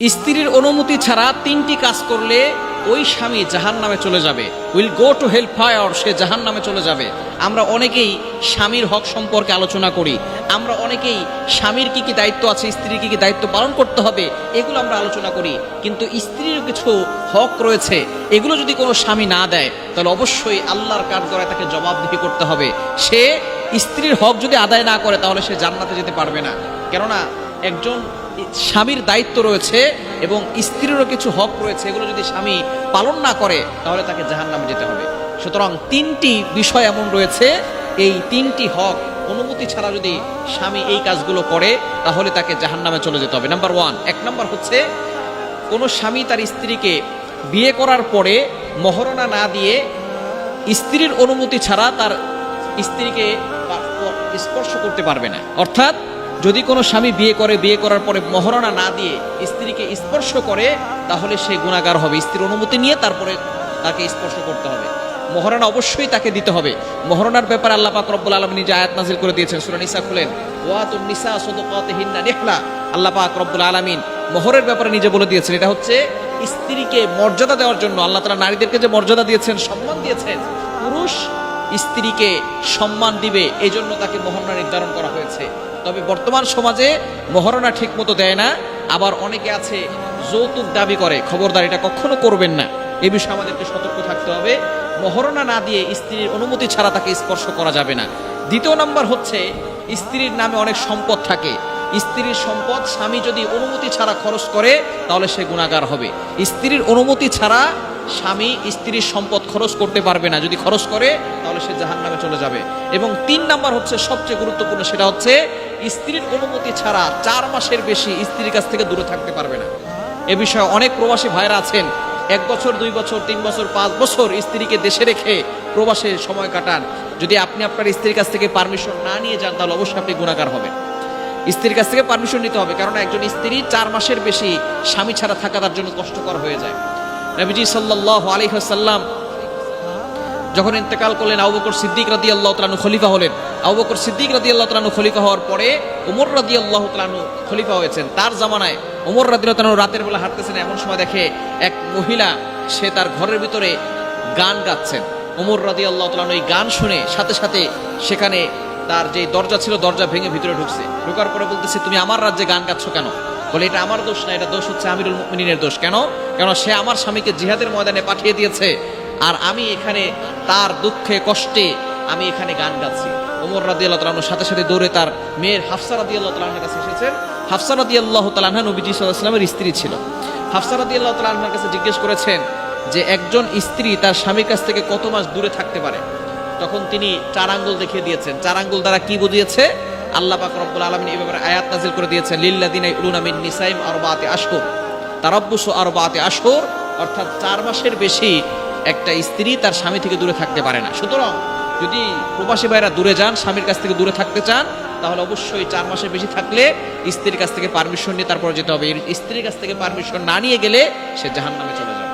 স্ত্রীর অনুমতি ছাড়া তিনটি কাজ করলে ওই স্বামী জাহান নামে চলে যাবে। Will go to help fire সে জাহান নামে চলে যাবে। আমরা অনেকেই স্বামীর হক সম্পর্কে আলোচনা করি। আমরা অনেকেই স্বামীর কি কি দায়িত্ব আছে, স্ত্রীর কি কি দায়িত্ব পালন করতে হবে, এগুলো আমরা আলোচনা করি। কিন্তু স্ত্রীর কিছু হক রয়েছে, এগুলো যদি কোনো স্বামী না দেয়, তাহলে অবশ্যই আল্লাহর কাঠগড়ায় তাকে জবাবদিহি করতে হবে। সে স্ত্রীর হক যদি আদায় না করে, তাহলে সে জান্নাতে যেতে পারবে না। কেননা, একজন স্বামীর দায়িত্ব রয়েছে এবং স্ত্রীরও কিছু হক রয়েছে, এগুলো যদি স্বামী পালন না করে, তাহলে তাকে জাহান নামে যেতে হবে। সুতরাং তিনটি বিষয় এমন রয়েছে, এই তিনটি হক অনুমতি ছাড়া যদি স্বামী এই কাজগুলো করে, তাহলে তাকে জাহান নামে চলে যেতে হবে। নাম্বার ওয়ান এক নাম্বার হচ্ছে, কোনো স্বামী তার স্ত্রীকে বিয়ে করার পরে মহরণা না দিয়ে স্ত্রীর অনুমতি ছাড়া তার স্ত্রীকে স্পর্শ করতে পারবে না। অর্থাৎ যদি কোনো স্বামী বিয়ে করে, বিয়ে করার পরে মহরণা না দিয়ে স্ত্রীকে স্পর্শ করে, তাহলে সে গুণাগার হবে। স্ত্রীর অনুমতি নিয়ে তারপরে তাকে স্পর্শ করতে হবে। মহরণা অবশ্যই তাকে দিতে হবে। মহরণার ব্যাপারে আল্লাহ পাক রব্বুল আলম নিজে আয়াত নাজিল করে দিয়েছেন। সূরা নিসা খুলেন। ওয়াতুন নিসা সাদাকাতিহিন্না নিহলা আল্লাহ পাক রব্বুল আলামিন মোহরের ব্যাপারে নিজে বলে দিয়েছেন। এটা হচ্ছে স্ত্রীকে মর্যাদা দেওয়ার জন্য। আল্লাহ তাআলা নারীদেরকে যে মর্যাদা দিয়েছেন, সম্মান দিয়েছেন, পুরুষ স্ত্রীকে সম্মান দিবে। এই জন্য তাকে মহরণা নির্ধারণ করা হয়েছে। তবে বর্তমান সমাজে মহরণা ঠিক মতো দেয় না। আবার অনেকে আছে যৌতুক দাবি করে, খবরদার এটা কখনো করবেন না। এ বিষয়ে আমাদেরকে সতর্ক থাকতে হবে। মহরণা না দিয়ে স্ত্রীর অনুমতি ছাড়া তাকে স্পর্শ করা যাবে না। দ্বিতীয় নাম্বার হচ্ছে, স্ত্রীর নামে অনেক সম্পদ থাকে। স্ত্রীর সম্পদ স্বামী যদি অনুমতি ছাড়া খরচ করে, তাহলে সে গুণাগার হবে। স্ত্রীর অনুমতি ছাড়া স্বামী স্ত্রীর সম্পদ খরচ করতে পারবে না। যদি খরচ করে, তাহলে সে জাহান নামে চলে যাবে। এবং তিন নাম্বার হচ্ছে সবচেয়ে গুরুত্বপূর্ণ, সেটা হচ্ছে স্ত্রীর অনুমতি ছাড়া চার মাসের বেশি স্ত্রীর কাছ থেকে দূরে থাকতে পারবে না। এ বিষয়ে অনেক প্রবাসী ভাইরা আছেন। এক বছর, দুই বছর, তিন বছর, পাঁচ বছর স্ত্রীকে দেশে রেখে প্রবাসে সময় কাটান। যদি আপনি আপনার স্ত্রীর কাছ থেকে পারমিশন না নিয়ে যান, তাহলে অবশ্যই আপনি গুণাগার হবেন। স্ত্রীর কাছ থেকে পারমিশন নিতে হবে কারণ একজন স্ত্রী চার মাসের বেশি স্বামী ছাড়া থাকা তার জন্য কষ্টকর হয়ে যায়। নবীজি সাল্লাহ আলিহাসাল্লাম যখন ইন্তেকাল করলেন, আবু সিদ্দিক রাদি আল্লাহ তালানু খলিফা হলেন। আবু সিদ্দিক রাদি আল্লাহ তালানু খলিফা হওয়ার পরে ওমর রাদি আল্লাহ তালানু খলিফা হয়েছেন। তার জামানায় ওমর রাদি তালানু রাতের বেলা হাঁটতেছেন, এমন সময় দেখে এক মহিলা, সে তার ঘরের ভিতরে গান গাচ্ছেন। ওমর রাদি আল্লাহ তালানু এই গান শুনে সাথে সাথে সেখানে তার যে দরজা ছিল, দরজা ভেঙে ভিতরে ঢুকছে। ঢোকার পরে বলতেছে, তুমি আমার রাজ্যে গান গাচ্ছ কেন? বলে, এটা আমার দোষ না, এটা দোষ হচ্ছে আমিরুল মুমিনিনের দোষ। কেন? কেন সে আমার স্বামীকে জিহাদের ময়দানে পাঠিয়ে দিয়েছে। আর আমি এখানে তার দুঃখে, কষ্টে আমি এখানে গান গাচ্ছি। ওমর রাদি আল্লাহ সাথে সাথে দৌড়ে তার মেয়ের হাফসা রাদি আল্লাহ তালানের কাছে এসেছেন হাফসা রাদি আল্লাহ তালাহা নবীজি সাল্লাহামের স্ত্রী ছিল। হাফসা রাদি আল্লাহ তালাহার কাছে জিজ্ঞেস করেছেন যে, একজন স্ত্রী তার স্বামীর কাছ থেকে কত মাস দূরে থাকতে পারে? তখন তিনি চার আঙ্গুল দেখিয়ে দিয়েছেন। চার আঙ্গুল দ্বারা কি বুঝিয়েছে? আল্লাহ পাক রব্বুল আলমিন এই ব্যাপারে আয়াত নাজিল করে দিয়েছেন লিল্লাদিনাই উলুনামিন নিসাইম আরবাতে আশহুর। তারাব্বুস আরবাতে আশহুর, অর্থাৎ চার মাসের বেশি একটা স্ত্রী তার স্বামী থেকে দূরে থাকতে পারে না। সুতরাং যদি প্রবাসী ভাইরা দূরে যান, স্বামীর কাছ থেকে দূরে থাকতে চান, তাহলে অবশ্যই চার মাসের বেশি থাকলে স্ত্রীর কাছ থেকে পারমিশন নিয়ে তারপর যেতে হবে। স্ত্রীর কাছ থেকে পারমিশন না নিয়ে গেলে সে জাহান্নামে চলে যাবে।